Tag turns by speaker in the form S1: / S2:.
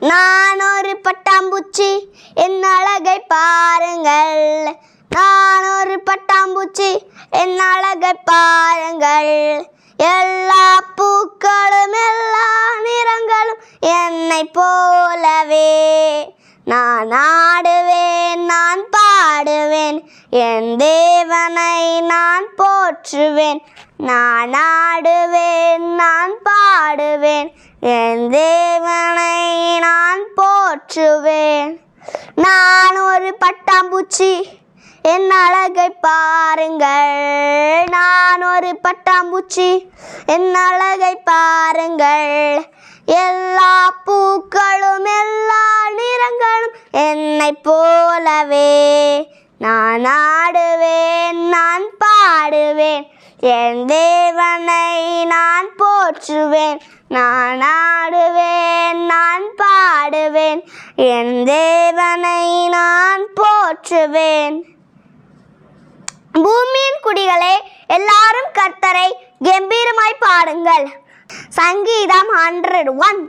S1: நான் ஒரு பட்டாம்பூச்சி என் அழகை பாருங்கள். நான் ஒரு பட்டாம்பூச்சி என் அழகை பாருங்கள். எல்லா பூக்களும் எல்லா நிறங்களும் என்னை போலவே. நான் ஆடுவேன் நான் பாடுவேன் என் தேவனை நான் போற்றுவேன். நான் ஆடுவேன் நான் பாடுவேன் என் தேவ ஒரு பட்டாம்பூச்சி. என் அழகை பாருங்கள். நான் ஒரு பட்டாம்பூச்சி. என் அழகை பாருங்கள். எல்லா பூக்களும் எல்லா நிறங்களும் என்னை போலவே. நான் ஆடுவேன் நான் பாடுவேன். என் தேவனை நான் போற்றுவேன். நான் என் தேவனை நான் போற்றுவேன். பூமியின் குடிகளே எல்லாரும் கர்த்தரை கம்பீரமாய் பாடுங்கள். சங்கீதம் ஹண்ட்ரட் ஒன்